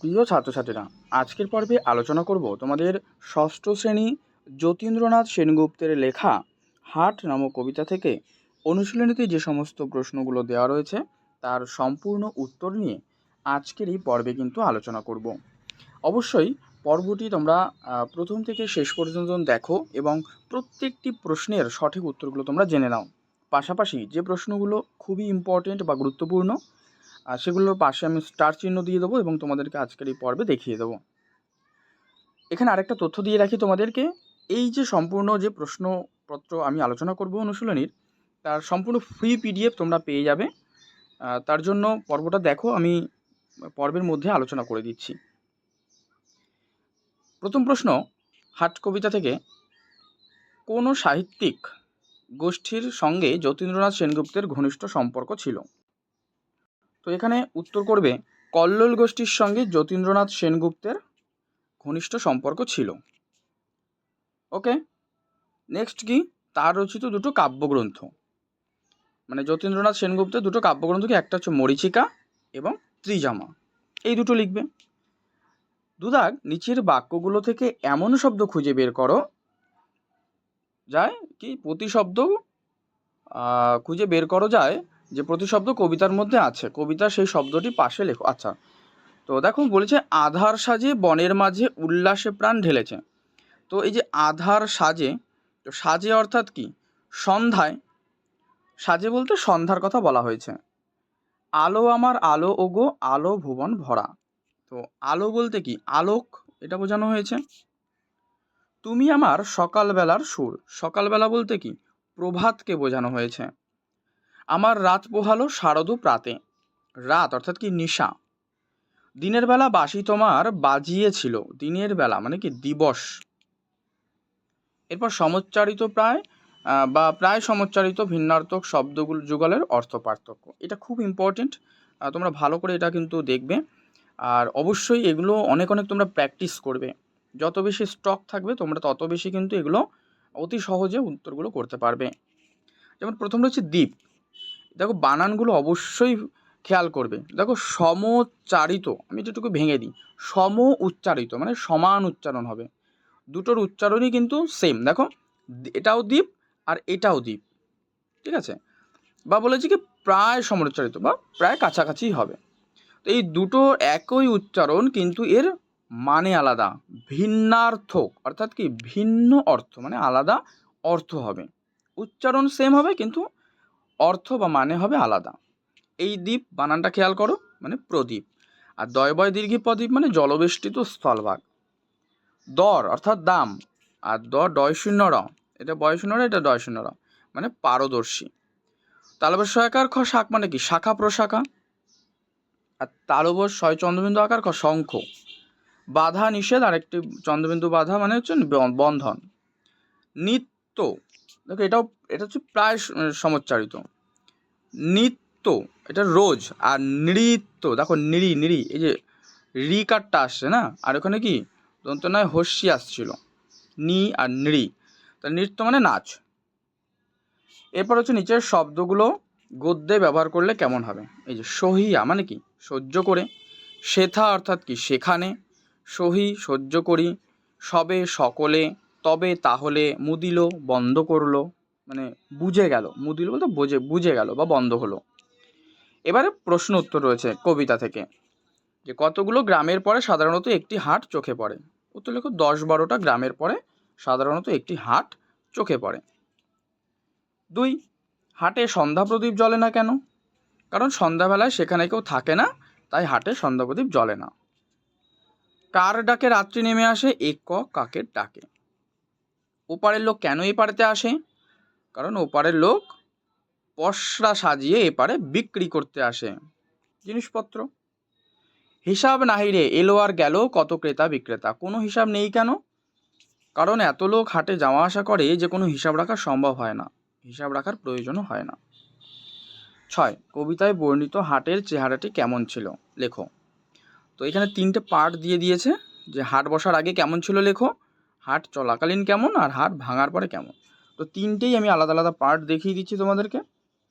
প্রিয় ছাত্রছাত্রীরা, আজকের পর্বে আলোচনা করব তোমাদের ষষ্ঠ শ্রেণি যতীন্দ্রনাথ সেনগুপ্তের লেখা হাট নামক কবিতা থেকে। অনুশীলনীতে যে সমস্ত প্রশ্নগুলো দেওয়া রয়েছে, তার সম্পূর্ণ উত্তর নিয়ে আজকের এই পর্বে কিন্তু আলোচনা করব। অবশ্যই পর্বটি তোমরা প্রথম থেকে শেষ পর্যন্ত দেখো এবং প্রত্যেকটি প্রশ্নের সঠিক উত্তরগুলো তোমরা জেনে নাও। পাশাপাশি যে প্রশ্নগুলো খুবই ইম্পর্টেন্ট বা গুরুত্বপূর্ণ আর সেগুলোর পাশে আমি স্টার চিহ্ন দিয়ে দেবো এবং তোমাদেরকে আজকের এই পর্বে দেখিয়ে দেবো। এখানে আরেকটা তথ্য দিয়ে রাখি তোমাদেরকে। এই যে সম্পূর্ণ যে প্রশ্নপত্র আমি আলোচনা করব অনুশীলনীর, তার সম্পূর্ণ ফ্রি পিডিএফ তোমরা পেয়ে যাবে। তার জন্য পর্বটা দেখো, আমি পর্বের মধ্যে আলোচনা করে দিচ্ছি। প্রথম প্রশ্ন, হাট কবিতা থেকে কোনো সাহিত্যিক গোষ্ঠীর সঙ্গে যতীন্দ্রনাথ সেনগুপ্তের ঘনিষ্ঠ সম্পর্ক ছিল? তো এখানে উত্তর করবে, কল্লোল গোষ্ঠীর সঙ্গে যতীন্দ্রনাথ সেনগুপ্তের ঘনিষ্ঠ সম্পর্ক ছিল। ওকে নেক্সট কি? তার রচিত দুটো কাব্যগ্রন্থ। মানে যতীন্দ্রনাথ সেনগুপ্তের দুটো কাব্যগ্রন্থ কি? একটা হচ্ছে মরীচিকা এবং ত্রিজামা। এই দুটো লিখবে। দুদাগ, নিচের বাক্যগুলো থেকে এমন শব্দ খুঁজে বের করো, যায় কি? প্রতিশব্দ খুঁজে বের করো যায় যে প্রতিশব্দ কবিতার মধ্যে আছে, কবিতা সেই শব্দটি পাশে লেখো। আচ্ছা তো দেখো বলেছে, আধার সাজে বনের মাঝে উল্লাসে প্রাণ ঢেলেছে। তো এই যে আধার সাজে, তো সাজে অর্থাৎ কি? সন্ধ্যায়, সাজে বলতে সন্ধ্যার কথা বলা হয়েছে। আলো আমার আলো, ওগো, আলো ভুবন ভরা। তো আলো বলতে কি? আলোক, এটা বোঝানো হয়েছে। তুমি আমার সকালবেলার সুর। সকালবেলা বলতে কি? প্রভাতকে বোঝানো হয়েছে। আমার রাত পোহালো শারদু প্রাতে। রাত অর্থাৎ কি নিশা। দিনের বেলা বাসি তোমার বাজিয়েছিল। দিনের বেলা মানে কি দিবস। এরপর সমচ্চারিত প্রায় বা প্রায় সমচ্চারিত ভিন্নার্থক শব্দগুলো যুগলের অর্থ পার্থক্য। এটা খুব ইম্পর্টেন্ট তোমরা ভালো করে এটা কিন্তু দেখবে। আর অবশ্যই এগুলো অনেক অনেক তোমরা প্র্যাকটিস করবে। যত বেশি স্টক থাকবে তোমরা তত বেশি কিন্তু এগুলো অতি সহজে উত্তরগুলো করতে পারবে। যেমন প্রথম হচ্ছে দ্বীপ। দেখো বানানগুলো অবশ্যই খেয়াল করবে। দেখো সমচারিত, আমি যেটুকু ভেঙে দিই সম উচ্চারিত মানে সমান উচ্চারণ হবে। দুটোর উচ্চারণই কিন্তু সেম দেখো, এটাও দ্বীপ আর এটাও দ্বীপ, ঠিক আছে? বা বলেছি কি প্রায় সমুচ্চারিত বা প্রায় কাছাকাছি হবে। তো এই দুটো একই উচ্চারণ কিন্তু এর মানে আলাদা, ভিন্নার্থক, অর্থাৎ কি ভিন্ন অর্থ মানে আলাদা অর্থ হবে। উচ্চারণ সেম হবে কিন্তু অর্থ বা মানে হবে আলাদা। এই দ্বীপ বানানটা খেয়াল করো মানে প্রদীপ। আর দয়বয় দীর্ঘি প্রদীপ মানে জলবেষ্টিত স্থলভাগ। দর অর্থাৎ দাম। আর দ ডয় শূন্য র। এটা বয় শূন্য র, এটা ডয় শূন্য র। মানে পারদর্শী। তালবের সহায়কার খ শাক মানে কি? শাখা প্রশাখা। আর তালবস ছয় চন্দ্রবিন্দু আকার খ শঙ্খ। বাধা, নিষেধ আর একটি চন্দ্রবিন্দু বাধা মানে হচ্ছে বন্ধন। নিত্য। দেখো এটাও এটা হচ্ছে প্রায় সমচ্চারিত। নিত্য, এটা রোজ, আর নৃত্য, দেখো নিরি নিরি, এই যে রি কারটা আসছে না? আর ওখানে কি? দন্ত নয় হস্যি আসছিল। নি আর নৃ তা নৃত্য মানে নাচ। এরপর হচ্ছে নিচের শব্দগুলো গদ্যে ব্যবহার করলে কেমন হবে? এই যে সহিয়া মানে কি? সহ্য করে। শেথা অর্থাৎ কি? সেখানে। সহি, সহ্য করি। সবে সকলে, তবে তাহলে মুদিল, বন্ধ করল। মানে বুঝে গেল, মুদিল বলতে বুঝে বুঝে গেল বা বন্ধ হলো। এবারে প্রশ্ন উত্তর রয়েছে কবিতা থেকে, যে কতগুলো গ্রামের পরে সাধারণত একটি হাট চোখে পড়ে? উত্তর লেখো, দশ বারোটা গ্রামের পরে সাধারণত একটি হাট চোখে পড়ে। দুই, হাটে সন্ধ্যা প্রদীপ জ্বলে না কেন? কারণ সন্ধ্যাবেলায় সেখানে কেউ থাকে না, তাই হাটে সন্ধ্যা প্রদীপ জ্বলে না। কার ডাকে রাত্রি নেমে আসে এক ক কাকের ডাকে। ওপারের লোক কেন এই পারেতে আসে? কারণ ওপারের লোক পশরা সাজিয়ে এপারে বিক্রি করতে আসে। জিনিসপত্র? হিসাব নাহিরে এলো আর গেল কত ক্রেতা বিক্রেতা। কোনো হিসাব নেই কেন? কারণ এত লোক হাটে যাওয়া আসা করে যে কোনো হিসাব রাখা সম্ভব হয় না। হিসাব রাখার প্রয়োজনও হয় না। ছয়, কবিতায় বর্ণিত হাটের চেহারাটি কেমন ছিল? লেখো। তো এখানে তিনটে পার্ট দিয়ে দিয়েছে যে হাট বসার আগে কেমন ছিল লেখো? হাট চলাকালীন কেমন আর হাট ভাঙার পরে কেমন? তো তিনটেই আমি আলাদা আলাদা পার্ট দেখিয়ে দিচ্ছি তোমাদেরকে।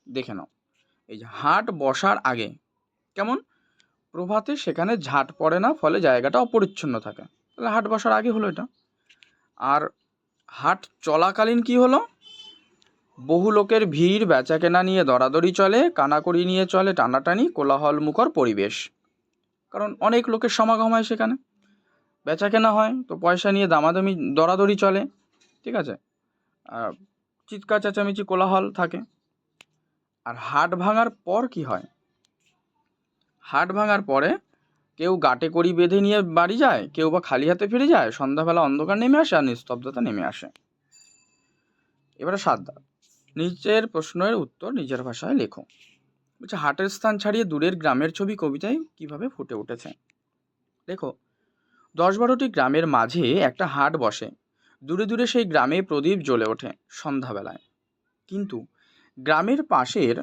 দেখে নাও। এই যে হাট বসার আগে, কেমন? প্রভাতে সেখানে ঝাট পড়ে না, ফলে জায়গাটা অপরিচ্ছন্ন থাকে। তাহলে হাট বসার আগে হলো এটা। আর হাট চলাকালীন কি হলো? বহু লোকের ভিড়, বেচাকেনা নিয়ে দরাদরি চলে, কানাকড়ি নিয়ে চলে, টানাটানি, কোলাহল মুখর পরিবেশ। কারণ অনেক লোকের সমাগম হয় সেখানে। বেচাকেনা হয়, তো পয়সা নিয়ে দামাদামি, দরাদরি চলে। ঠিক আছে? চিৎকার চেঁচামেচি কোলাহল থাকে। আর হাট ভাঙার পর কি হয়? হাট ভাঙার পরে কেউ গাটে কড়ি বেঁধে নিয়ে বাড়ি যায়, কেউ বা খালি হাতে ফিরে যায়, সন্ধ্যাবেলা অন্ধকার নেমে আসে আর নিস্তব্ধতা নেমে আসে। এবারে সাত নিচের প্রশ্নের উত্তর নিজের ভাষায় লেখো। বলছে, হাটের স্থান ছাড়িয়ে দূরের গ্রামের ছবি কবিতায় কীভাবে ফুটে উঠেছে? দেখো, দশ বারোটি গ্রামের মাঝে একটা হাট বসে। দূরে দূরে সেই গ্রামে প্রদীপ জ্বলে ওঠে সন্ধ্যাবেলায়। কিন্তু গ্রামের পাশের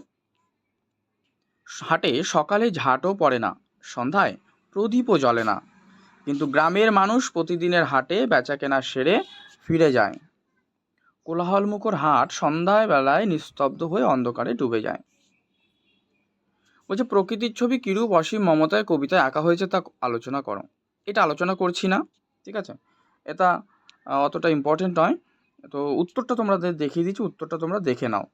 হাটে সকালে ঝাঁটও পড়ে না, সন্ধ্যায় প্রদীপও জ্বলে না। কিন্তু গ্রামের মানুষ প্রতিদিনের হাটে বেচাকেনা সেরে ফিরে যায়। কোলাহলমুখর হাট সন্ধ্যায় বেলায় নিস্তব্ধ হয়ে অন্ধকারে ডুবে যায়। বলছে প্রকৃতির ছবি কিরূপ অসীম মমতায় কবিতায় আঁকা হয়েছে তা আলোচনা করো। এটা আলোচনা করছি না, ঠিক আছে? এটা অতটা ইম্পর্টেন্ট নয়। তো উত্তরটা তোমরা দেখিয়ে দিচ্ছি, উত্তরটা তোমরা দেখে নাও।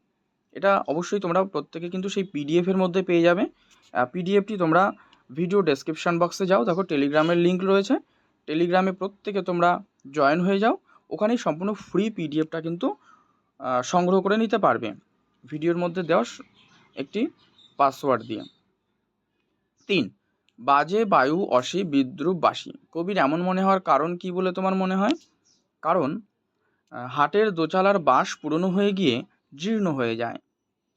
এটা অবশ্যই তোমরা প্রত্যেকে কিন্তু সেই পিডিএফের মধ্যে পেয়ে যাবে। পিডিএফটি তোমরা ভিডিও ডেসক্রিপশন বক্সে যাও। দেখো টেলিগ্রামের লিঙ্ক রয়েছে। টেলিগ্রামে প্রত্যেকে তোমরা জয়েন হয়ে যাও। ওখানেই সম্পূর্ণ ফ্রি পিডিএফটা কিন্তু সংগ্রহ করে নিতে পারবে। ভিডিওর মধ্যে দেওয়া একটি পাসওয়ার্ড দিয়ে। তিন, বাজে বায়ু অসি বিদ্রুপ বাসি। কবির এমন মনে হওয়ার কারণ কি বলে তোমার মনে হয়? কারণ হাটের দোচালার বাঁশ পুরনো হয়ে গিয়ে জীর্ণ হয়ে যায়।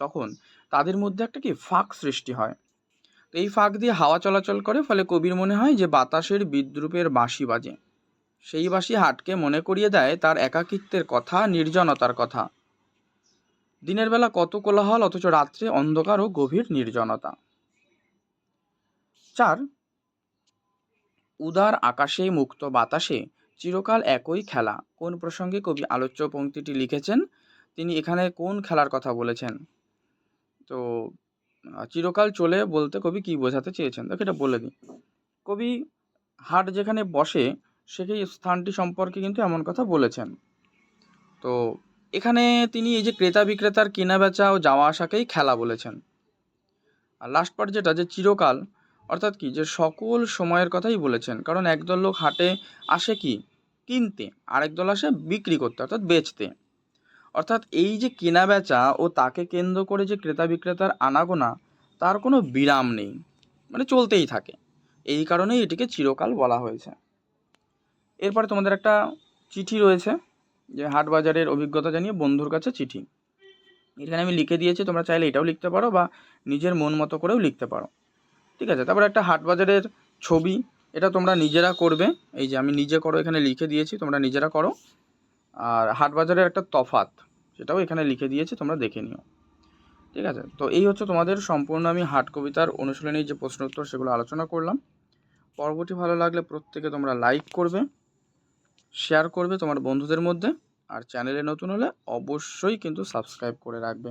তখন তাদের মধ্যে একটা কি ফাঁক সৃষ্টি হয়। তো এই ফাঁক দিয়ে হাওয়া চলাচল করে, ফলে কবির মনে হয় যে বাতাসের বিদ্রুপের বাঁশি বাজে। সেই বাঁশি হাটকে মনে করিয়ে দেয় তার একাকিত্বের কথা, নির্জনতার কথা। দিনের বেলা কত কোলাহল, অথচ রাত্রে অন্ধকার ও গভীর নির্জনতা। চার, উদার আকাশে মুক্ত বাতাসে চিরকাল একই খেলা। কোন প্রসঙ্গে কবি আলোচ্য পংক্তিটি লিখেছেন? তিনি এখানে কোন খেলার কথা বলেছেন? তো চিরকাল চলে বলতে কবি কি বোঝাতে চেয়েছেন? দেখো, এটা বলে দিই। কবি হাট যেখানে বসে, সেই স্থানটি সম্পর্কে কিন্তু এমন কথা বলেছেন। তো, এখানে তিনি এই যে ক্রেতা বিক্রেতার কেনা বেচা ও যাওয়া আসাকেই খেলা বলেছেন। আর লাস্ট পার্ট যেটা, যে চিরকাল অর্থাৎ কি? যে সকল সময়ের কথাই বলেছেন। কারণ একদল লোক হাটে আসে কি? কিনতে। আরেক দল আসে বিক্রি করতে, অর্থাৎ বেচতে। অর্থাৎ এই যে কেনা বেচা ও তাকে কেন্দ্র করে যে ক্রেতা বিক্রেতার আনাগোনা, তার কোনো বিরাম নেই। মানে চলতেই থাকে। এই কারণেই এটিকে চিরকাল বলা হয়েছে। এরপরে তোমাদের একটা চিঠি রয়েছে, যে হাট বাজারের অভিজ্ঞতা জানিয়ে বন্ধুর কাছে চিঠি। এখানে আমি লিখে দিয়েছি, তোমরা চাইলে এটাও লিখতে পারো বা নিজের মন মতো করেও লিখতে পারো। ঠিক আছে? তারপর একটা হাট বাজারের ছবি। এটা তোমরা নিজেরা করবে। এই যে আমি নিজে করো, এখানে লিখে দিয়েছি, তোমরা নিজেরা করো। আর হাট বাজারের একটা তফাত সেটাও এখানে লিখে দিয়েছি, তোমরা দেখে নিও। ঠিক আছে? তো এই হচ্ছে তোমাদের সম্পূর্ণ আমি হাট কবিতার অনুশীলনী যে প্রশ্ন উত্তর সেগুলো আলোচনা করলাম। পর্বটি ভালো লাগলে প্রত্যেকে তোমরা লাইক করবে, শেয়ার করবে তোমার বন্ধুদের মধ্যে। আর চ্যানেলে নতুন হলে অবশ্যই কিন্তু সাবস্ক্রাইব করে রাখবে।